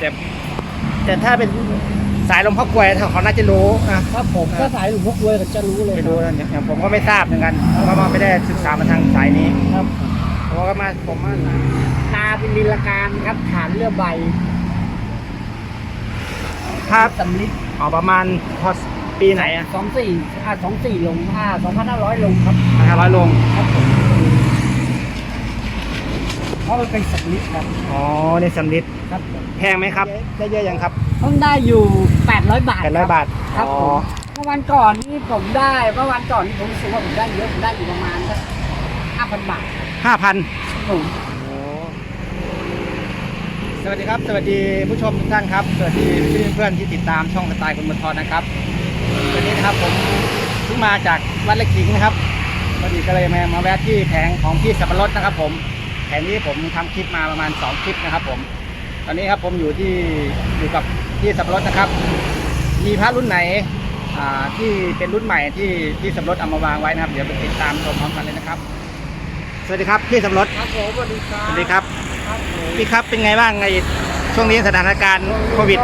แต่แต่ถ้าเป็นสายหลวงพ่อกลวยเขาน่าจะรู้นะครับผมถ้าสายหลวงพ่อกลวยก็จะรู้เลยไม่รู้นะอย่างผมก็ไม่ทราบเหมือนกันเพราะว่าไม่ได้ศึกษามาทางสายนี้ครับเพราะว่าก็มาผมมาตาเป็นลีลาการครับฐานเรือใบภาพสำลิดอ๋อประมาณพอปีไหนอะสองสี่อ่าสองสี่ลงห้าสองพันห้าร้อยลงครับห้าร้อยลงครับผมเพ ราะมันเป็นสำลิดครับอ๋อในสำลิดครับผมแพงไหมครับ ได้เยอะยังครับต้องได้อยู่แปดร้อยบาทแปดร้อยบาทครับอ๋อผมเมื่อวันก่อนนี่ผมได้เมื่อวันก่อนนี่ผมรู้สึกว่าผมได้เยอะผมได้อยู่ประมาณสักห้าพันบาทห้าพันครับผม สวัสดีครับ สวัสดีผู้ชมทุกท่านครับ สวัสดีเพื่อนๆที่ติดตามช่องสไตล์คนบนทอนนะครับ วันนี้นะครับผมเพิ่งมาจากวัดเล็กขิงนะครับพอดีก็เลยมามาแวะที่แผงของพี่สับปะรดนะครับผมแผงนี้ผมทำคลิปมาประมาณ 2 คลิปนะครับ ผม ตอนนี้ครับผมอยู่ที่อยู่กับพี่สับปะรดนะครับ มีพระรุ่นไหนอ่าที่เป็นรุ่นใหม่ที่พี่สับปะรดเอามาวางไว้นะครับ เดี๋ยวไปติดตามชมพร้อมกันเลยนะครับ สวัสดีครับพี่สับปะรดครับผมสวัสดีครับสวัสดีครับครับผมพี่ครับเป็นไงบ้างในช่วงนี้สถานการณ์โควิด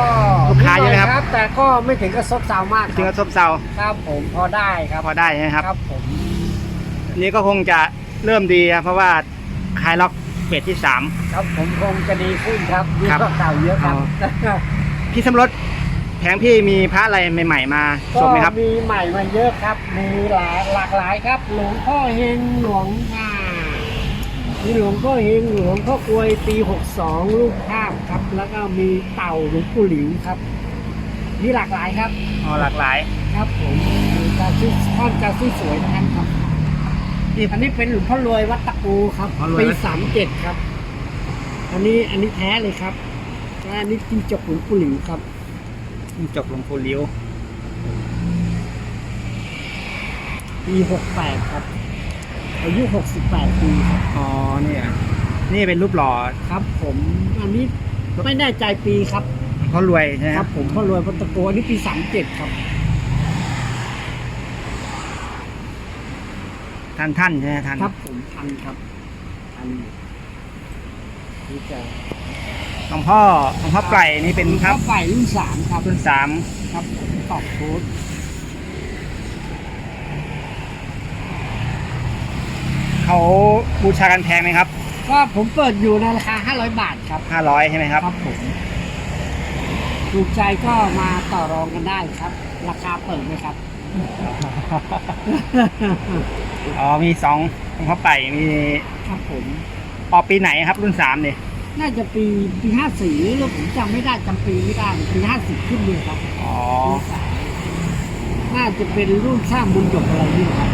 ลูกค้าเยอะไหมครับนิดหน่แต่ก็ไม่ถึงกับซบเซามากถึงคกัรับบซบเซาครับผมพอได้ครับพอได้ใช่ไหมครับครับผมอันนี้ก็คงจะเริ่มดีครับเพราะว่าคลายล็อก เฟสที่สาม ครับผมคงจะดีขึ้นครับดีครับกว่าเก่าเยอะครับอ๋ พี่สำรถแผงพี่มีพระอะไรใหม่ ๆ มาก็ชมไหมครับมีใหม่มาเยอะครับ มีหลายหลากหลายครับ หลวงพ่อเฮงหลวงอ่ามีหลวงพ่อเฮงหลวงพ่อกลวยปี 62ลูกภาพครับ แล้วก็มีเต่าหลวงปู่หลิวครับ มีหลากหลายครับ อ๋อหลากหลาย ครับผมมีการซื้อท่อนการซื้อสวยทั้งนั้นครับนี่ อันนี้เป็นหลวงพ่อรวยวัดตะกูครับพ่อรวยปีวัดสามเจ็ดครับ อันนี้อันนี้แท้เลยครับและอันนี้จิ้งจกหลวงปู่หลิวครับจกหลวงปู่เลี้ยวปีหกแปดครับ อายุหกสิบแปดปีครับ อ๋อเนี่ยนี่เป็นรูปหล่อครับ ผมอันนี้ไม่แน่ใจปีครับ เขารวยใช่ไหมคครัรับบผมพ่อรวยวัดตะกูอันนี้ปีสามเจ็ดครับ ท่านท่านใช่ไหมท่านครับผมทันครับทันนี่จะหลวงพ่อหลวงพ่อไก่นี่เป็นหลวงคพ่รัอบฝ่ายรุ่นสามครับรุ่นสามครับผมตอบโค้ดเขาบูชากันแพงไหมครับก็ผมเปิดอยู่ในราคา 500 บาทครับห้าร้อยใช่ไหมครับ ครับผมถูกใจก็มาต่อรองกันได้ครับ ราคาเปิดไหมครับ อ๋อมีสองหลวงพ่อไก่มีครับผม ออกปีไหนครับรุ่นสามเนี่ยน่าจะปีปีห้าสี่หรือผมจำไม่ได้จำปีไม่ได้ปีห้าสิบขึ้นเลยครับอ๋อรุ่นสามน่าจะเป็นรุ่นสร้างบุญหยกอะไรนี่ครับ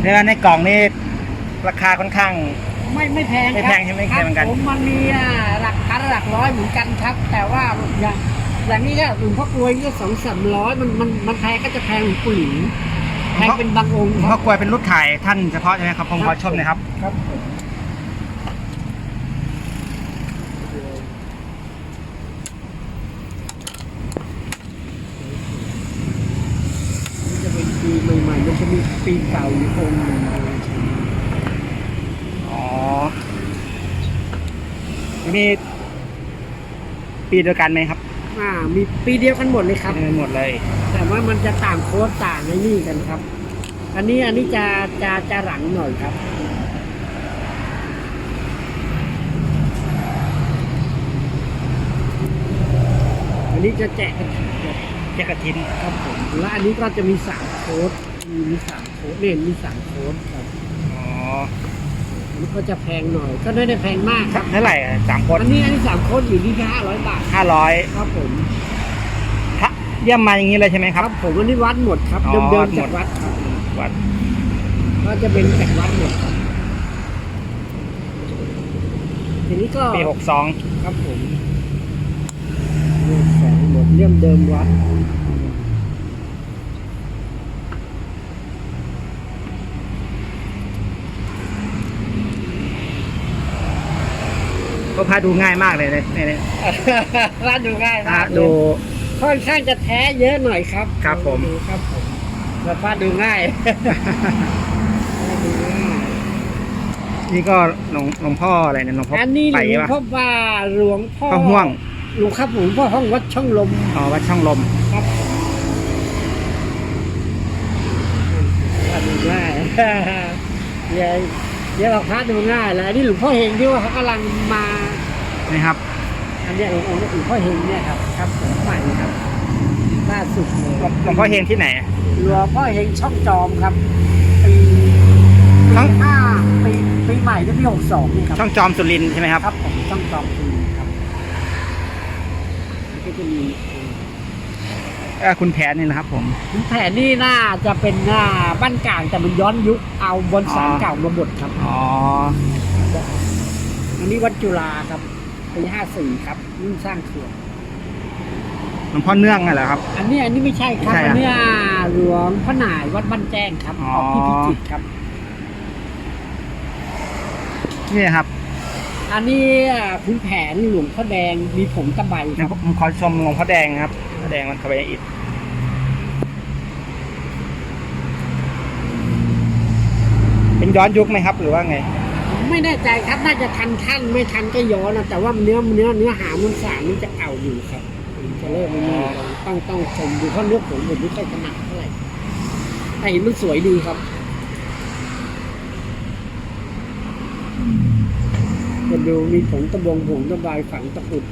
เรียกว่าในกล่องนี่ราคาค่อนข้าง ไม่ไม่แพงครับไม่แพงใช่ไหมครับเหมือนกันผมมันมีอ่าหลักพันหลักร้อยเหมือนกันครับ แต่ว่าอย่าง อย่างนี้ก็หลวงพ่อกลวยนี่ก็สองสามร้อยมันมันมันแพงก็จะแพงหลวงปู่หลิวแพงเป็นบางองค์หลวงคพ่รัอบกลวยเป็นรุ่นถ่ายท่านเฉพาะใช่ไหมครับผมขอชมหนะครับ ครับผมนี่จะเป็นปีใหม่ๆมันจะมีปีเก่าอยู่องค์หนึ่งอะไรใช่ไหมอ๋อนี่ปีเดียวกันไหมครับ อ่ามีปีเดียวกันหมดเลยครับเป็นหมดเลย แต่ว่ามันจะต่างโค้ดต่างในนี่กันครับ อันนี้อันนี้จะจะจะหลังหน่อยครับ อันนี้จะแจกกระถิ่นครับแค่กระทินครับผมและอันนี้ก็จะมีสามโค้ดมีมีสามโค้ดเนี่ยมีสามโค้ดครับอ๋อ อันนี้ก็จะแพงหน่อย ก็ไม่ได้แพงมากครับ เท่าไหร่อะสามคนอันนี้อันนี้สามโค้ดอยู่ที่แค่ห้าร้อยบาทห้าร้อยครับผมเยี่ยมมาอย่างนี้เลยใช่ไหมคครับรับผมอันนี้วัดหมดครับอ๋อ เดิมวัดๆหมจากดวัดครับวัดก็จะเป็นจากวัดหมดครับทีนี้ก็ปีหกสองครับผมเรื่องแสงหมดเลี่ยมเดิมวัด ก็พาดูง่ายมากเลยในในในร้านดูง่ายพามากเลยดู ค่อนข้างจะแท้เยอะหน่อยครับครับผมดูครับผมแล้วพาดูง่ายดูง่ายนี่ก็หลวงหลวงพ่ออะไรเนี่ยหลวงพ่ออันนี้หไปลวงปะพ่อว่าหลวงพ่อพ่อห่วงหลวงครับหลวงพ่อห้องวัดช่องลมอ๋อวัดช่องลม ครับอันนี้ง่ายเดี๋ยว เดี๋ยวเราพระดูง่ายแล้วอันนี้หลวงพ่อเฮงที่ว่าเขากำลังมานะครับ อันเนี้ยหลวงองค์หลวงพ่อเฮงเนี่ยครับครับผมใหม่ครับล่าสุดเลยหลวงหลวงพ่อเฮงที่ไหน หลวงพ่อเฮงช่องจอมครับปีช่อง ห้าปีปีใหม่ที่ปีหกสองนี่ครับช่องจอมสุรินทร์ใช่ไหมครับ ครับผมช่องจอมปีครับก็จะมีเอ่อคุณแผนนี่นะครับผมขุนแผนนี่น่าจะเป็นหน้าบ้านกลางแต่มันย้อนยุคเอาบนสารอ๋อเก่ามาบดครับ อ๋อ อันนี้วัดจุฬาครับปีห้าสี่ครับรุ่นสร้างเขื่อนหลวงพ่อเนื่องน่ะเหรอครับ อันนี้อันนี้ไม่ใช่ครับไม่ใช่อัอะนเนี้ยหลวงพ่อหน่ายวัดบ้านแจ้งครับอ๋อออกที่พิจิตรครับ นี่ครับ อันนี้ขุนแผนหลวงพ่อแดงมีผมตะไบคเดี๋ยรัวบผมขอชมหลวงพ่อแดงนะครับพ่อ แดงมันเข้าไปในอิฐเป็นย้อนยุคไหมครับ หรือว่าไง ไม่แน่ใจครับน่าจะทันท่านไม่ทันก็ย้อนนะแต่ว่าเนื้อเนื้อเนื้อหามันสารมันจะเก่าอยู่ครับมันจะเริ่มไม่มีต้องต้องชมดูเพราะเนื้อผมผมไม่ค่อยถนัดเท่าไหร่แต่เห็นมันสวยดีครับมาดูมีผงตะบงผงตะบายฝังตะกุด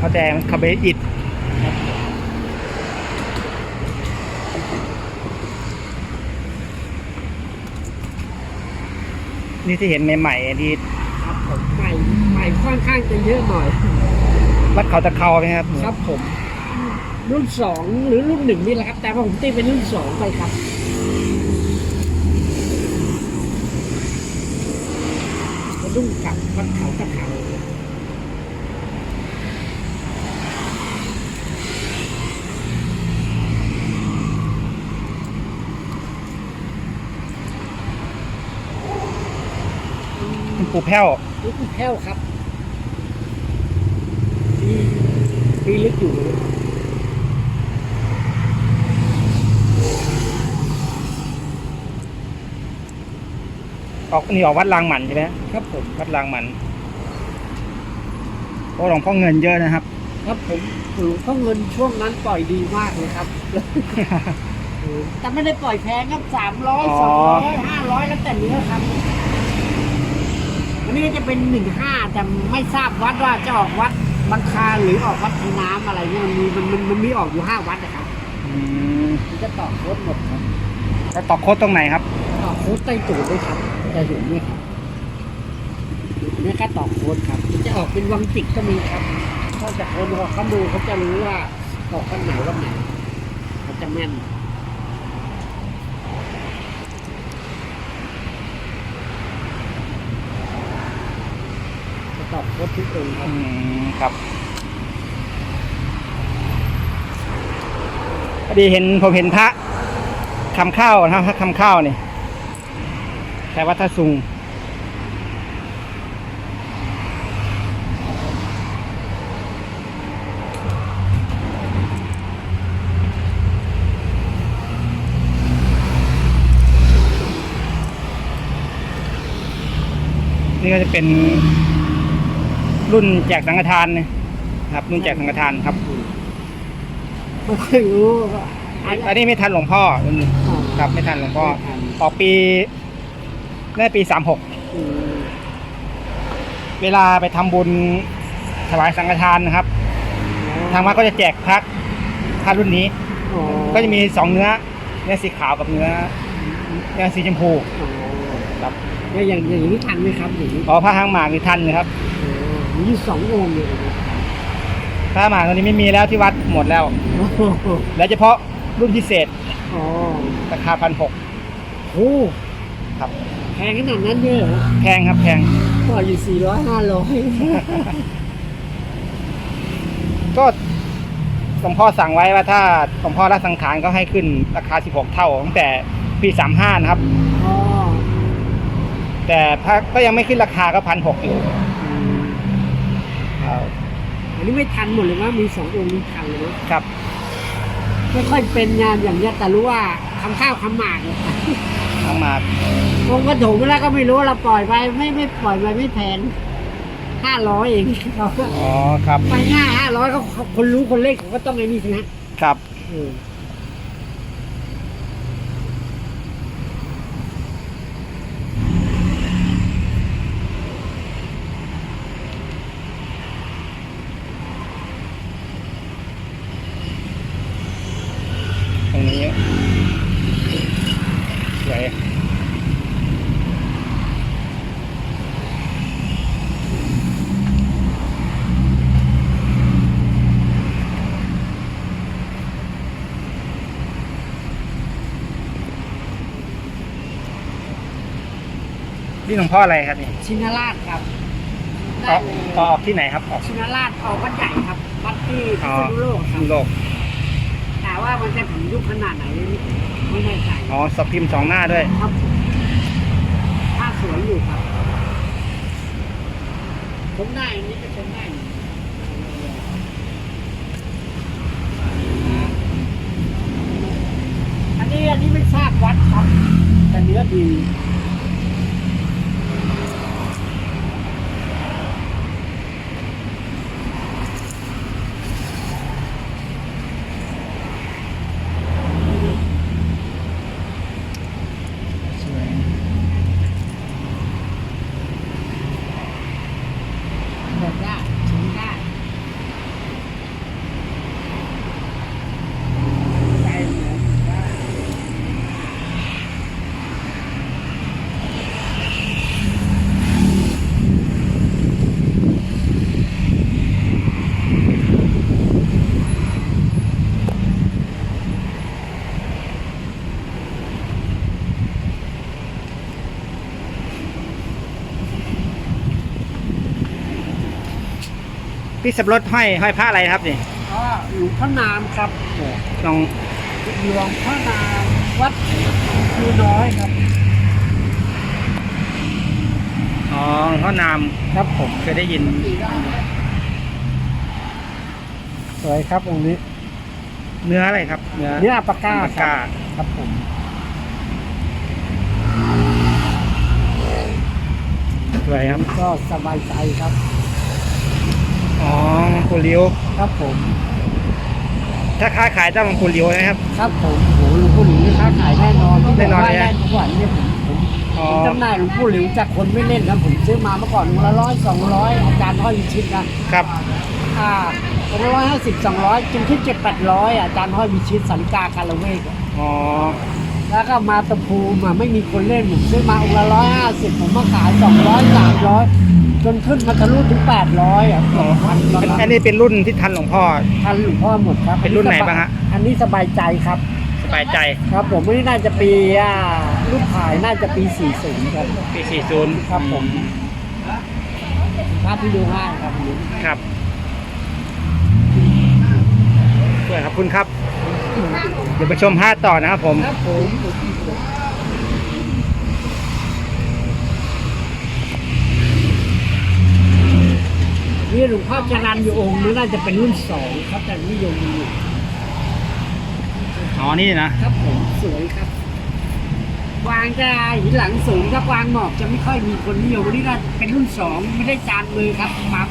แทนหลวงพ่อแดงมันเข้าไปในอิฐนี่ที่เห็นใหม่ๆที่ครับผมใหม่ใหม่ค่อนข้างจะเยอะหน่อยวัดเขาตะเขาไหมครับ ครับผม รุ่นสองหรือรุ่นหนึ่งนี่แหละครับ แต่ว่าผมตีเป็นรุ่นสองไปครับกระดุ้งกับวัดเขาตะเขา คุณ ปู่แพ้วนี่คือแพ้วครับปีปีลึกอยู่เลยออกนี่ออกวัดรางหมันใช่ไหมครับผมวัดรางหมันโอ้หลวงพ่อเงินเยอะนะครับ ครับผมหลวงพ่อเงินช่วงนั้นปล่อยดีมากเลยครับ แต่ไม่ได้ปล่อยแพงครับสามร้อยอ๋สองอร้อยห้าร้อยแล้วแต่เนื้อครับ อันนี้ก็จะเป็นหนึ่งห้าแต่ไม่ทราบวัดว่าจะออกวัดบางคลานหรือออกวัดพีน้ำอะไรเนี่ยมันมีมันมันมันมีออกอยู่ห้าวัดนะครับอืมมันจะต่อโค้ดหมดครับแล้วตอกโค้ดตรงไหนครับ ต่อโค้ดใต้ตูดด้วยครับจะเห็นเนี่ยครับเนี่ยแค่ต่อโค้ดครับมันจะออกเป็นวังจิกก็มีครับถ้าจากคนเขาดูเขาจะรู้ว่าออกวันไหนวันไหนเขาจะแม่น จะตอบโค้ดทุกองค์ครัอืบมครับพอดีเห็นผมเห็นพระคำข้าวนะครับพระคำข้าวนี่แค่วัดท่าซุงนี่ก็จะเป็น รุ่นแจกสังฆทานนะครับ รุ่นแจกสังฆทานครับไม่ค่อยรู้ว่าอันนี้ไม่ทันหลวงพ่อรุ่นนี้ครับไม่ทันหลวงพ่อออกปีน่าจะปีสามหกอืมเวลาไปทำบุญถวายสังฆทานนะครับ ทางวัดก็จะแจกพระพระรุ่นนี้อ๋อก็จะมีสองเนื้อเนื้อสีขาวกับเนื้อเนื้อสีชมพูอ๋อครับแล้วอย่างอย่างนี้ทันไหมครับอย่างนี้อ๋อพระหางหมากนี่ทันนะครับ อ๋อมีสององค์เลยนะพระหางหมากตอนนี้ไม่มีแล้วที่วัดหมดแล้วโอ้โหแล้วเฉพาะรุ่นพิเศษอ๋อราคาพันหกโอ้ครับแพงขนาดนั้นเลยเหรอแพงครับแพงก็อยู่สี่ร้อยห้าร้อยก็หลวงพ่อสั่งไว้ว่าถ้าหลวงพ่อรัสังขารก็ให้ขึ้นราคา 16 เท่าตั้งแต่ปี 35 นะครับอ๋อแต่พระก็ยังไม่ขึ้นราคาก็พันหกอยู่ อืมครับอันนี้ไม่ทันหมดเลยว่ามีสององค์นี้ทันเลยนะครับไม่ค่อยเป็นงานอย่างเนี้ยแต่รู้ว่าทำข้าวทำหมากทั้งหมากวงกระถงเวลาก็ไม่รู้เราปล่อยไปไม่ไม่ปล่อยไปไม่แพงห้าร้อยเองเราก็อ๋อครับ ไปง่ายห้าร้อยเขาคนรู้คนเล็กเขาก็ต้องไอ้นี่สินะครับ เออ รงนี้สวยนี่หลวงพ่ออะไรครับนี่ชินราชครับอได้อกเลยออกที่ไหนครับออกชินราชออกวัดใหญ่ครับวัดที่พิอ๋อษณุโลกครับ โลกแต่ ว่ามันจะถึงยุคขนาดไหนไม่แน่ใจอ๋อสพิมพ์สองหน้าด้วยครับถ้าสวยอยู่ครับผมได้อันนี้ก็ชมได้อยู่อันนี้อันนี้ไม่ทราบวัดครับแต่เนื้อดี สวย แบบได้ชมได้ใจเหมือนได้ พี่สับรถห้อยห้อยผ้าอะไรครับนี่ก็หลวงพ่อนามครับลองหลวงพ่อนามวัดคูน้อยครับ อ๋อหลวงพ่อนามครับผมเคยได้ยิน สวยครับองค์นี้ เนื้ออะไรครับ เนื้อเนื้ออัปปาก้าอัปปาก้าครับครับผมสวยครับ ก็สบายใจครับ อ๋อหลวงปู่เลี้ยวครับผม ถ้าค้าขายต้องหลวงปู่เลี้ยวนะครับ ครับผมโหหลวงปู่หลิวนี่ค้าขายแน่นอนที่แน่นอนบกว่าเลยนะได้ทุกวันเนี่ยผมผมอ๋อผมจำหน่ายหลวงปู่หลิวจากคนไม่เล่นครับผมซื้อมาเมื่อก่อนวันละร้อยสองร้อยอาจารย์ห้อยวิชิตนะครับ อ่าวันละร้อยห้าสิบสองร้อยจนขึ้นเจ็ดแปดร้อยอาจารย์ห้อยวิชิตสันกาการเวกอ๋อ แล้วก็มาตะภูมิอะไม่มีคนเล่นผมซื้อมาองค์ละร้อยห้าสิบผมมาขายสองร้อยสามร้อย จนขึ้นมาทะลุถึงแปดร้อยอะอ๋อพันอันอันนี้เป็นรุ่นที่ทันหลวงพ่อ ทันหลวงพ่อหมดครับเป็นรุ่นไหนบ้างฮะ อันนี้สบายใจครับ สบายใจครับผมไม่น่าจะปีอ่ารูปถ่ายน่าจะปีสี่ศูนย์ครับ ปี40ครับผม ภาพที่ดูง่ายครับผมครับสวยครับคุณครับ เดี๋ยวไปชมผ้าต่อนะครับผม ครับผม นี่หลวงพ่อจรันอยู่องค์นี้น่าจะเป็นรุ่นสองครับแต่นิยมอยู่อ๋อนี่นะครับผมสวยครับวางจะหินหลังสูงครับวางหมอบจะไม่ค่อยมีคนนิยมวันนี้ก็เป็นรุ่นสองไม่ได้จานมือครับมัม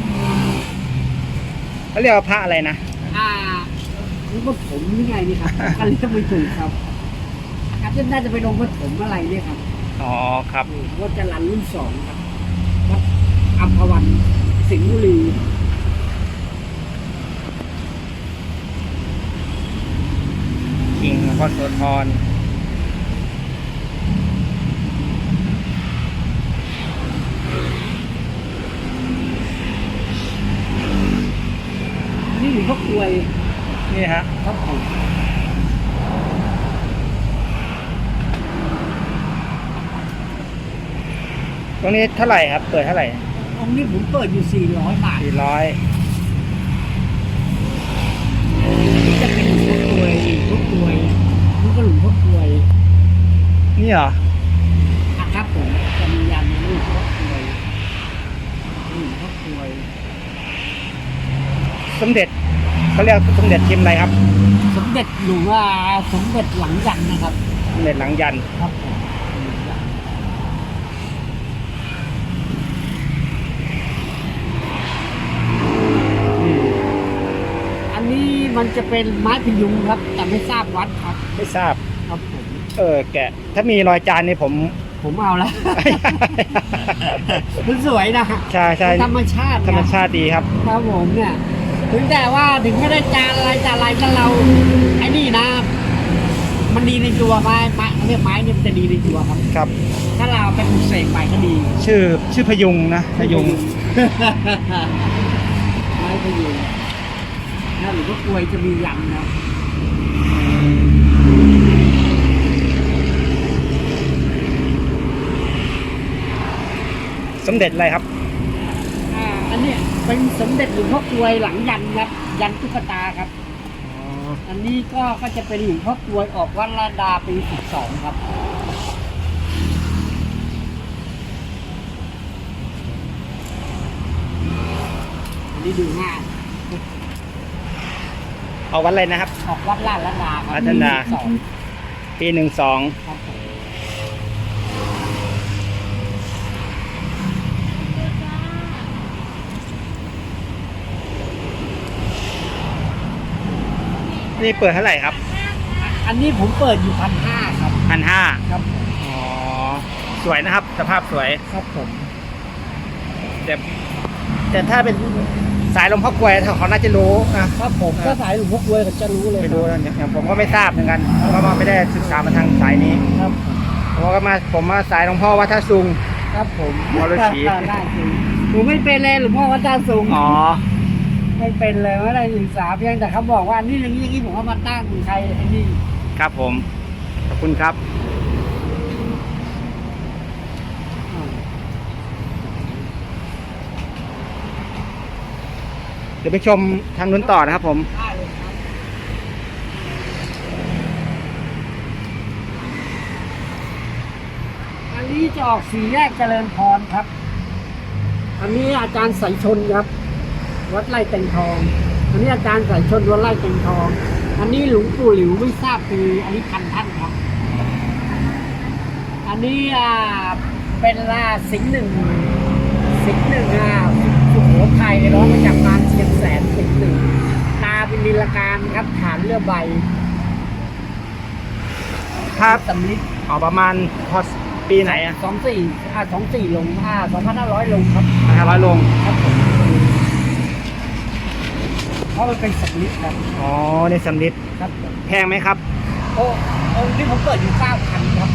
เขาเรียกว่าพระอะไรนะอ่านี่ก็ผมนี่ไงนี่ครับกันเรียกไม่ถูกครับครับน่าจะไปลงผสมอะไรเนี่ยครับอ๋อครับว่าจะรันรุ่นสองครับวัดอัมพวัน สิงห์บุรีกิ่งหลวงพ่อโสธรนี่หลวงพ่อกลวยนี่ฮะครับผมตรงนี้เท่าไหร่ครับ เปิดเท่าไหร่ องค์นี้ผมเปิดอยู่ 400 บาทสี่ร้อยนี่จะเป็นหลวงพ่อกลวยหลวงพ่อกลวยนี่ก็หลวงพ่อกลวยนี่เหรออะครับผมจะมียันหลวงพ่อกลวยหลวงพ่อกลวยสมเด็จสเขาเรียกสมเด็จพิมพ์อะไรครับ สมเด็จหรือว่าสมเด็จหลังยันนะครับสมเด็จหลังยัน ครับผม อืม อันนี้ มันจะเป็นไม้พยุงครับ แต่ไม่ทราบวัดครับไม่ทราบ ครับผมเออแกะ ถ้ามีรอยจานนี่ผม ผมเอาแล้วมันสวยนะใช่ใช่ธรรมชาติธรรมนะชาติดีครับ ครับผมเนี่ยถึงแต่ว่าถึงไม่ได้จานอะไรจานอะไรกันเราไอ้นี่นะ มันดีในตัวไม้ไม้เรียกไม้เนี่ยมันจะดีในตัวครับ ครับ ถ้าเราเอาไปปลูกเสกไปก็ดี ชื่อชื่อพยุงนะพยุง ไม้พยุง ถ้าหรือว่ากลวยจะมียันนะสมเด็จอะไรครับ อ่าอันเนี้ยเป็นสมเด็จหลวงพ่อกลวยหลังยันครับยันตุ๊กตาครับอ๋ออันนี้ก็ก็จะเป็นหลวงพ่อกลวยออกวัดลาดาปีสิบสองครับ อันนี้ดูง่าย เอาวันอะไรนะครับ ออกวัดลาดลาดาครับลาดลาปี12ปีหนึ่งสองครับผมนี่เปิดเท่าไหร่ครับอันนี้ผมเปิดอยู่พันห้าครับพันห้าครับผมอ๋อ สวยนะครับ สภาพสวย ครับผมแต่แต่ถ้าเป็น สายลมพักกวยเขาน่าจะรู้นะครับผมก็สายหลวงพ่อกลวยก็จะรู้เลยไม่รู้นะอย่างผมก็ไม่ทราบเหมือนกันเพราะว่าไม่ได้ศึกษามาทางสายนี้ครับเพราะว่ามาผมมาสายหลวงพ่อวัดท่าซุงครับผมวรศรีได้จริงผมไม่เป็นเลยหลวงพ่อวัดตาสูงอ๋อไม่เป็นเลยไม่ได้ศึกษาเพียงแต่เขาบอกว่านี่อย่างนี้อย่างนี้ผมก็มาตั้งใครไอ้นี่ครับผมขอบคุณครับ เดี๋ยวไปชมทางนู้นต่อนะครับผมอันนี้จะออกสีแยกเจริญพรครับ อันนี้อาจารย์สายชนครับ วัดไร่เต็งทอง อันนี้อาจารย์สายชนวัดไร่เต็งทอง อันนี้หลวงปู่หลิวไม่ทราบคืออันนี้พันท่านครับ อันนี้อ่าเป็นลาสิงหนึ่งสิงหนึ่งอะสุโขทัยร้องมาจากมารเชียงแสนสิง ห์หนึ่งตาเป็นนิลการครับฐานเรือใบครับสำลิดอ๋อประมาณพอปีไหนอะสองสี่อ่าสองสี่ลงอ่าสองพันห้าร้อยลงครับห้าร้อยลงครับผมเพราะมันเป็นสำลิดครับอ๋อในสำลิดครับผมแพงไหมครับโอ้องค์ที่ผมเปิดอยู่เก้าพันครับ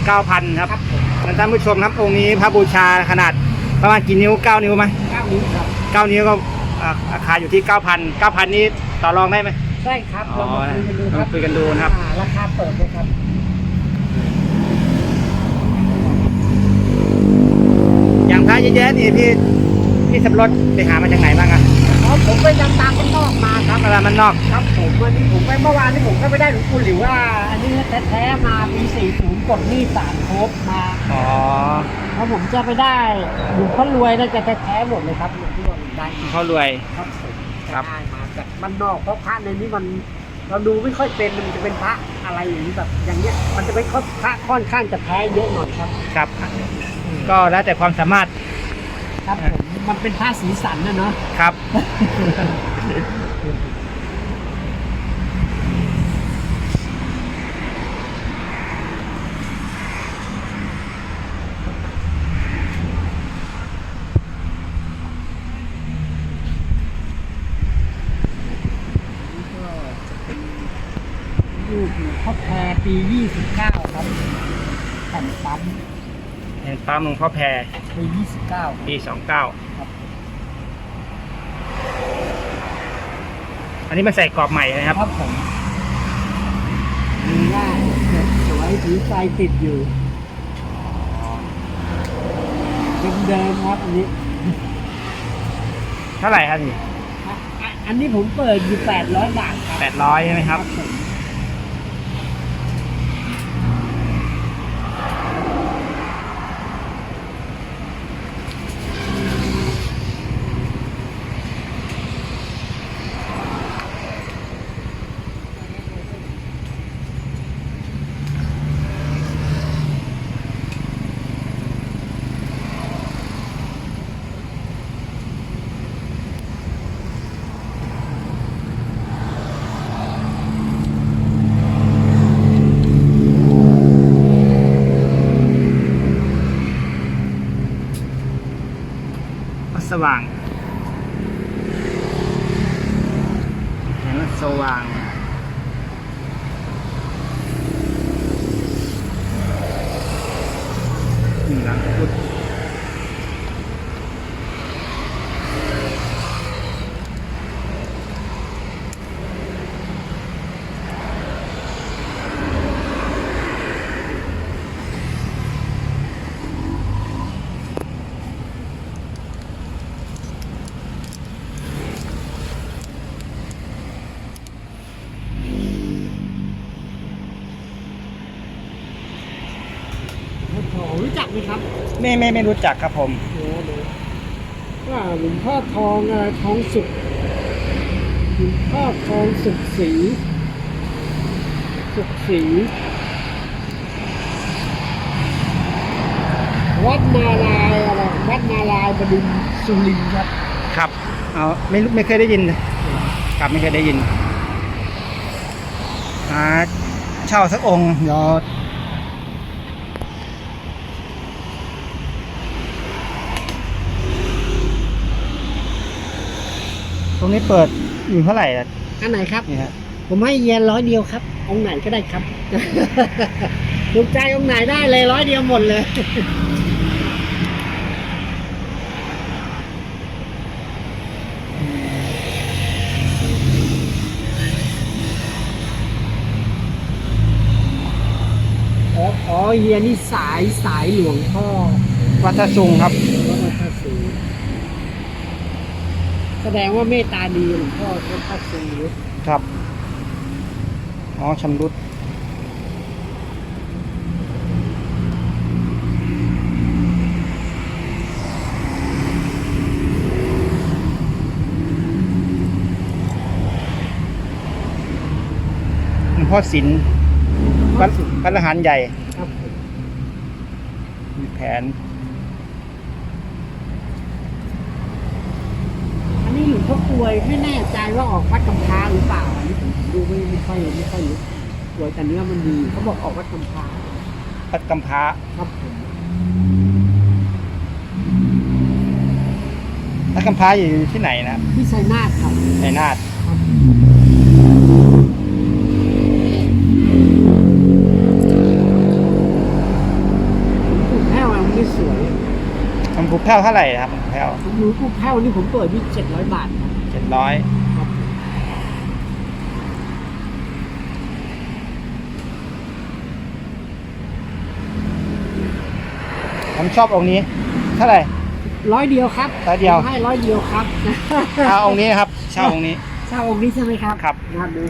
9,000ครับครับผมท่านผู้ชมครับองค์นี้พระบูชาขนาดประมาณกี่นิ้ว9นิ้วไหมเก้านิ้วครับ9นิ้วก็ อ่าราคาอยู่ที่ 9,000 9,000 นี้ต่อรองได้ไหมใช่ครับอ๋อเรามาคุยกันดูครับลองคุยกันดูนะครับ อ่าราคาเปิดเลยครับ อย่างพระเยอะแยะนี่พี่พี่สับรถไปหามาจากไหนบ้างอะอ๋อผมไปดำตามข้างนอกมาครับอะไรมันนอก ครับผมวันนี้ผมไปเมื่อวานนี้ผมก็ไม่ได้หลวงปู่หลิวว่า อันนี้แท้ๆมาปี40กดหนี้สารครบมาอ๋อ เพราะผมจะไปได้หลวงพ่อรวยน่าจะแท้ๆหมดเลยครับหลวงพ่อรวย ได้เขารวย ครับผมครับ ได้มาจากบ้านนอกเพราะพระในนี้มัน เราดูไม่ค่อยเป็นมันจะเป็นพระอะไรอย่างนี้แบบอย่างเงี้ยมันจะเป็นพระค่อนข้างจะแท้เยอะหน่อยครับ ครับ ก็แล้วแต่ความสามารถครับผมมันเป็นผ้าสีสันนะเนาะ ครับ นี่ก็จะเป็นรูปหลวงพ่อแพร ปี 29 ครับแผ่นปั๊มเห็นปั๊มหลวงพ่อแพรปี 29 ปี 29 ครับ อันนี้มันใส่กรอบใหม่นะครับ ครับผมมีหน้าสวยๆถือไฟติดอยู่เดิมๆครับอันนี้ เท่าไหร่ครับนี่อะอะอันนี้ผมเปิดอยู่ 800 บาทครับ800 ใช่ไหมครับ ว่างแผงรถสว่างนี่หลังพุทธ ไหมครับไม่ไม่ไม่รู้จักครับผมโอ้โหว่าหลวงพ่อทองอะไรทองสุกหลวงพ่อทองสุกสีสุกสีวัดนาลายอะไรวัดนาลายบดินทร์สุรินทร์ครับครับเอาไม่รู้ไม่เคยได้ยินเลยครับไม่เคยได้ยินอ่าเช่าสักองค์เดี๋ยว รงนี้เปิดอยู่เท่าไหร่อะอันไหนครับ นี่ฮะผมให้เย็นร้อยเดียวครับองค์ไหนก็ได้ครับ ถูกใจองค์ไหนได้เลยร้อยเดียวหมดเลย อ๋ออ๋อเฮียนี่สายสายหลวงพ่อวัดท่าซุงครับวัดพระธาตุสูง แสดงว่าเมตตาดีหลวงพ่อวัดพระธาตุสูงครับ อ๋อชำรุด หลวงพ่อศิลป์วัดวัดละหารใหญ่ ครับผม มีแผน นนี้หลวงพ่อกลวยไม่แน่ใจว่าออกวัดกำพร้าหรือเปล่าอันนี้ผมดูไม่ไม่ค่อยไม่ค่อยรู้กลวยแต่เนื้อมันดีเขาบอกออกวัดกำพร้าวัดกำพร้าครับผมวัดกำพร้าอยู่ที่ไหนนะครับที่ชัยนาทครับในนาฏ ครับหลวงปู่แพ้วอันนี้สวย หลวงปู่ แพ้วเท่าไหร่นะครับหลวงปู่แพ้วหลวงปู่แพ้วนี่ผมเปิดที่เจ็ดร้อยบาทครับเจ็ดร้อยครับผมชอบองค์นี้ เท่าไหร่ร้อยเดียวครับร้อยเดียวผมให้ร้อยเดียวครับเอาองค์นี้นะครับเช่าองค์นี้เช่าองค์นี้ใช่ไหมครับครับน่าดู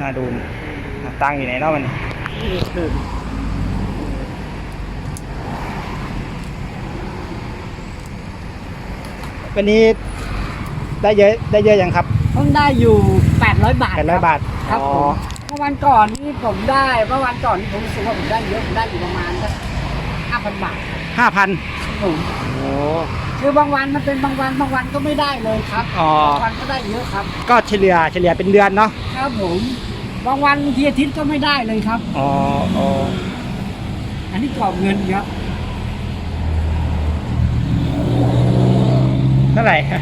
น่าดูตังค์อยู่ไหนเนาะมัน วันนี้ได้เยอะได้เยอะยังครับเพิ่งได้อยู่ 800 บาทแปดร้อยบาทครับอ๋อผมเมื่อวันก่อนนี่ผมได้เมื่อวันก่อนนี่ผมรู้สึกว่าผมได้เยอะผมได้อยู่ประมาณสัก5,000 บาทห้าพันครับผมโอ้คือบางวันมันเป็นบางวันบางวันก็ไม่ได้เลยครับอ๋อบางวันก็ได้เยอะครับ ก็เฉลี่ยเฉลี่ยเป็นเดือนเนาะครับผมบางวันทีอาทิตย์ก็ไม่ได้เลยครับ อ๋ออ๋ออันนี้กรอบเงินครับเท่า ไหร่อะ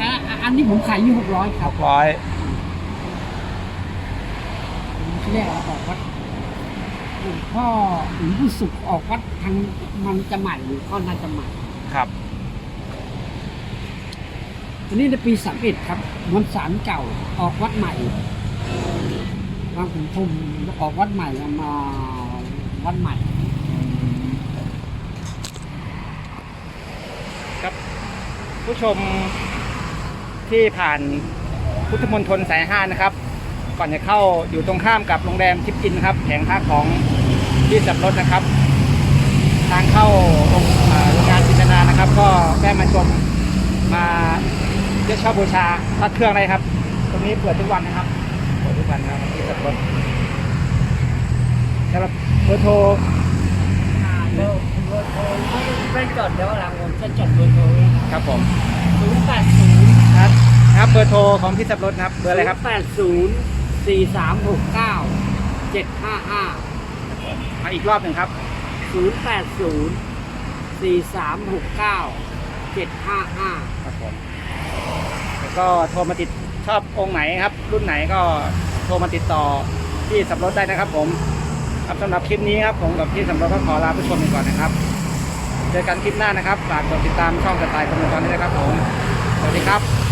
อะอันนี้ผมขายอยู่600ครับร้อยที่แรกเราออกวัดหลวงพ่อหลวงปู่สุขออกวัดทางมันจะใหม่หรือก็น่าจะใหม่ครับ อันนี้ในปีสามเอ็ดครับมันสารเก่าออกวัดใหม่บางขุนพรหมออกวัดใหม่เอามาวัดใหม่ ครับ ผู้ชมที่ผ่านพุทธมณฑลสายห้านะครับ ก่อนจะเข้าอยู่ตรงข้ามกับโรงแรมทิพย์จินครับแผงค้าของที่สับรถนะครับ ทางเข้าโรงงานจินตนานะครับ ก็แวะมาชมมาเลือกเช่าบูชาพระเครื่องอะไรครับ ตรงนี้เปิดทุกวันนะครับเปิดทุกวันนะครับที่สับรถสำหรับเบอร์โทร เบอร์เบอร์โทรไม่จดเดี๋ยวหลังผมจะจดเบอร์โทรครับผมศูนย์แปดศูนย์ครับครับเบอร์โทรของที่สับรถนะครับเบอร์อะไรครับแปดศูนย์สี่สามหกเก้าเจ็ดห้าห้ามาอีกรอบหนึ่งครับศูนย์แปดศูนย์สี่สามหกเก้าเจ็ดห้าห้าครับผมแล้วก็โทรมาติดชอบองค์ไหนครับ รุ่นไหนก็โทรมาติดต่อที่สับรถได้นะครับผมครับสำหรับคลิปนี้ครับผมกับที่สับรถก็ขอลาผู้ชมไปก่อนนะครับ เจอกันคลิปหน้านะครับ ฝากกดติดตามช่องสไตล์คอมเมนต์ด้วยนะครับผม สวัสดีครับ